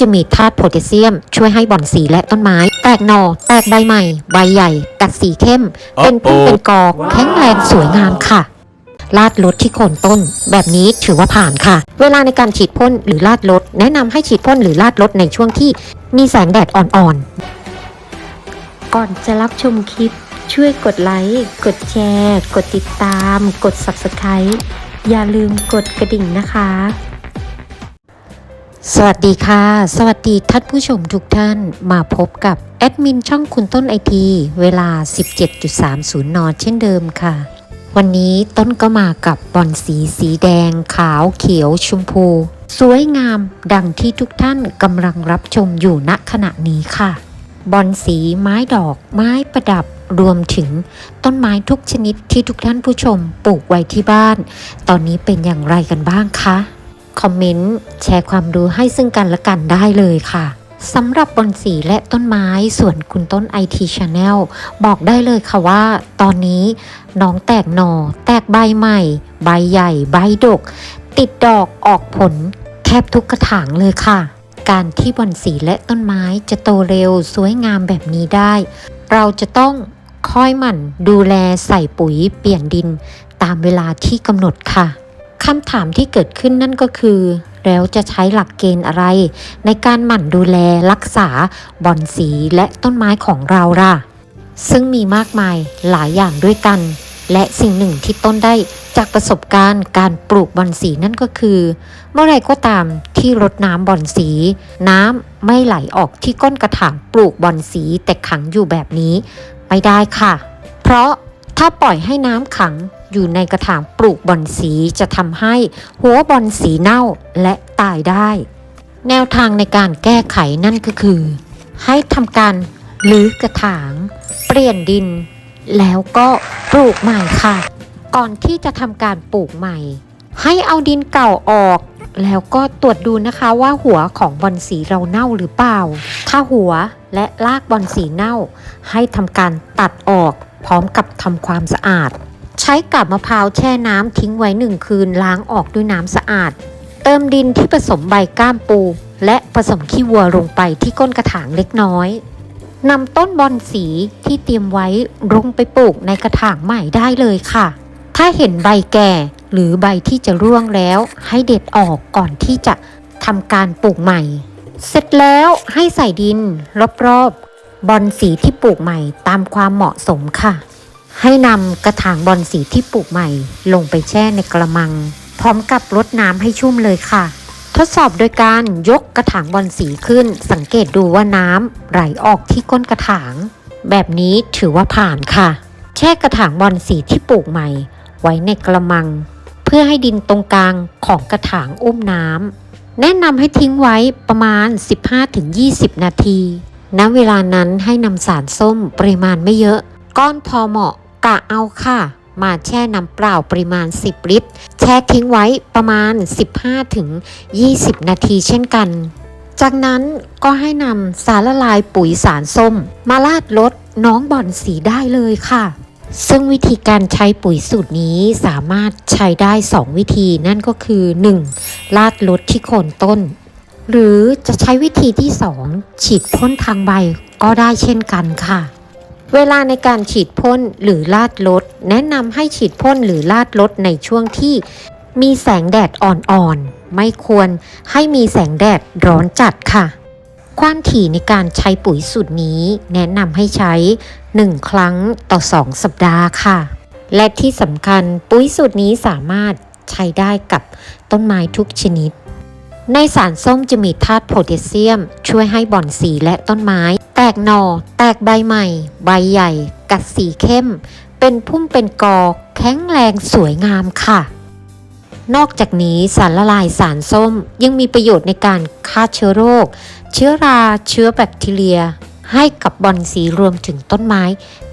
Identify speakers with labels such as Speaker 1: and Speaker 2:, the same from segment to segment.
Speaker 1: จะมีธาตุโพแทสเซียม ช่วยให้บ่อนสีและต้นไม้ แตกหน่อ แตกใบใหม่ ใบใหญ่ กัดสีเข้ม เป็นพุ่มเป็นกอแข็งแรงสวยงามค่ะลาดรถที่โคนต้น แบบนี้ถือว่าผ่านค่ะ เวลาในการฉีดพ่นหรือลาดรถแนะนำให้ฉีดพ่นหรือลาดรถในช่วงที่มีแสงแดดอ่อนๆ ก่อนจะรับชมคลิป ช่วยกดไลค์ กดแชร์ กดติดตาม กด Subscribe อย่าลืมกดกระดิ่งนะคะ สวัสดีค่ะ สวัสดีท่านผู้ชมทุกท่านมาพบกับแอดมินช่องคุณต้นไอทีเวลา 17.30 น เช่นเดิมค่ะ วันนี้ต้นก็มากับบอลสีสีแดง ขาวเขียวชมพู สวยงามดังที่ทุกท่านกำลังรับชมอยู่ณขณะนี้ค่ะ บอลสีไม้ดอกไม้ประดับรวมถึงต้นไม้ทุกชนิดที่ทุกท่านผู้ชมปลูกไว้ที่บ้าน ตอนนี้เป็นอย่างไรกันบ้างคะ คอมเมนต์ แชร์ความรู้ให้ซึ่งกันและกันได้เลยค่ะสำหรับบอนสีและต้นไม้ส่วนคุณต้น IT Channel บอกได้เลยค่ะว่า ตอนนี้น้องแตกหน่อ แตกใบใหม่ ใบใหญ่ ใบดก ติดดอกออกผล แทบทุกกระถางเลยค่ะ การที่บอนสีและต้นไม้จะโตเร็วสวยงามแบบนี้ได้ เราจะต้องคอยหมั่นดูแลใส่ปุ๋ยเปลี่ยนดิน ตามเวลาที่กำหนดค่ะ คำถามที่เกิดขึ้นนั่นก็คือ แล้วจะใช้หลักเกณฑ์อะไร ในการหมั่นดูแลรักษาบอนสีและต้นไม้ของเราล่ะ ซึ่งมีมากมายหลายอย่างด้วยกัน และสิ่งหนึ่งที่ต้นได้จากประสบการณ์การปลูกบอนสีนั่นก็คือ เมื่อไรก็ตามที่รดน้ำบอนสี น้ำไม่ไหลออกที่ก้นกระถางปลูกบอนสีแต่ขังอยู่แบบนี้ ไม่ได้ค่ะ เพราะ ถ้าปล่อยให้น้ำขังอยู่ในกระถางปลูกบอนสีจะทำให้หัวบอนสีเน่าและตายได้ แนวทางในการแก้ไขนั่นก็คือ ให้ทำการรื้อกระถาง เปลี่ยนดิน แล้วก็ปลูกใหม่ค่ะ ก่อนที่จะทำการปลูกใหม่ ให้เอาดินเก่าออก แล้วก็ตรวจดูนะคะว่าหัวของบอนสีเราเน่าหรือเปล่า ถ้าหัวและรากบอนสีเน่า ให้ทำการตัดออก พร้อมกับทำความสะอาด ใช้กับมะพร้าวแช่น้ำทิ้งไว้หนึ่งคืนล้างออกด้วยน้ำสะอาด เติมดินที่ผสมใบก้ามปู และผสมขี้วัวลงไปที่ก้นกระถางเล็กน้อยนำต้นบอนสีที่เตรียมไว้ลงไปปลูกในกระถางใหม่ได้เลยค่ะ ถ้าเห็นใบแก่หรือใบที่จะร่วงแล้ว ให้เด็ดออกก่อนที่จะทำการปลูกใหม่ เสร็จแล้วให้ใส่ดินรอบๆ บอนสีที่ปลูกใหม่ตามความเหมาะสมค่ะ ให้นำกระถางบอนสีที่ปลูกใหม่ ลงไปแช่ในกระมัง พร้อมกับรดน้ำให้ชุ่มเลยค่ะ ทดสอบโดยการยกกระถางบอนสีขึ้น สังเกตดูว่าน้ำไหลออกที่ก้นกระถาง แบบนี้ถือว่าผ่านค่ะ แช่กระถางบอนสีที่ปลูกใหม่ ไว้ในกระมัง เพื่อให้ดินตรงกลางของกระถางอุ้มน้ำแนะนำให้ทิ้งไว้ประมาณ 15-20 นาที ณเวลานั้นให้นำสารส้มปริมาณไม่เยอะ ก้อนพอเหมาะกะเอาค่ะ มาแช่น้ำเปล่าปริมาณ 10 ลิตร แช่ทิ้งไว้ประมาณ 15-20นาทีเช่นกัน จากนั้นก็ให้นำสารละลายปุ๋ยสารส้ม มาลาดรถน้องบ่อนสีได้เลยค่ะซึ่งวิธีการใช้ปุ๋ยสูตรนี้สามารถใช้ได้ 2 วิธีนั่นก็คือ 1. ลาดรถที่โคนต้น หรือจะใช้วิธีที่ 2 ฉีดพ่นทางใบก็ได้เช่นกันค่ะ เวลาในการฉีดพ่นหรือลาดรถแนะนำให้ฉีดพ่นหรือลาดรถในช่วงที่มีแสงแดดอ่อนๆ ไม่ควรให้มีแสงแดดร้อนจัดค่ะ ความถี่ในการใช้ปุ๋ยสูตรนี้ แนะนำให้ใช้ 1 ครั้งต่อ 2 สัปดาห์ค่ะ และที่สำคัญปุ๋ยสูตรนี้สามารถใช้ได้กับต้นไม้ทุกชนิด ในสารส้มจะมีธาตุโพแทสเซียม ช่วยให้บ่อนสีและต้นไม้ แตกหนอ่อ แตกใบใหม่ ใบใหญ่ กัดสีเข้ม เป็นพุ่มเป็นกอ แข็งแรงสวยงามค่ะ นอกจากนี้สารละลายสารส้มยังมีประโยชน์ในการฆ่าเชื้อโรค เชื้อรา เชื้อแบคทีเรีย ให้กับบอนสีรวมถึงต้นไม้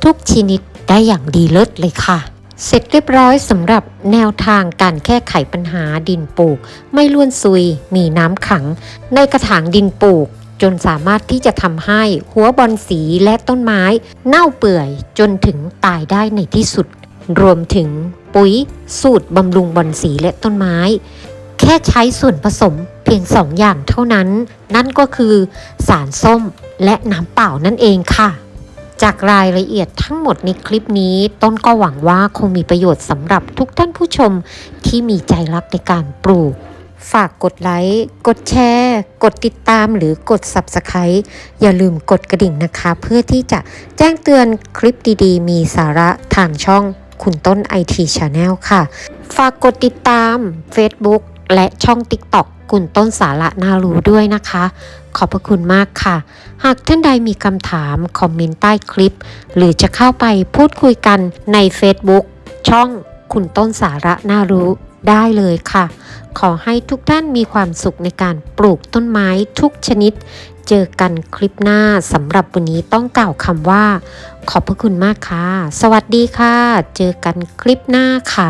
Speaker 1: ทุกชนิดได้อย่างดีเลิศเลยค่ะ เสร็จเรียบร้อยสำหรับแนวทางการแก้ไขปัญหาดินปลูก ไม่ล้วนซุย มีน้ำขัง ในกระถางดินปลูก จนสามารถที่จะทำให้หัวบอนสีและต้นไม้ เน่าเปื่อยจนถึงตายได้ในที่สุด รวมถึงปุ๋ย สูตรบำรุงบอนสีและต้นไม้เคค่ใช้ส่วนผสมเพียง2อย่างเท่านั้น นั่นก็คือสารส้มและน้ำเปล่านั่นเองค่ะ จากรายละเอียดทั้งหมดในคลิปนี้ ต้นก็หวังว่าคงมีประโยชน์สำหรับทุกท่านผู้ชมที่มีใจรักในการปลูก ฝากกดไลค์ กดแชร์ กดติดตามหรือกด Subscribe อย่าลืมกดกระดิ่งนะคะ เพื่อที่จะแจ้งเตือนคลิปดีๆ มีสาระทางช่องคุณต้น IT Channel ค่ะ ฝากกดติดตาม Facebook และช่อง TikTok คุณต้นสาระน่ารู้ด้วยนะคะ ขอบพระคุณมากค่ะ หากท่านใดมีคำถาม คอมเมนต์ใต้คลิป หรือจะเข้าไปพูดคุยกันใน Facebook ช่องคุณต้นสาระน่ารู้ได้เลยค่ะ ขอให้ทุกท่านมีความสุขในการปลูกต้นไม้ทุกชนิด เจอกันคลิปหน้าสำหรับวันนี้ต้องกล่าวคำว่า ขอบพระคุณมากค่ะ สวัสดีค่ะ เจอกันคลิปหน้าค่ะ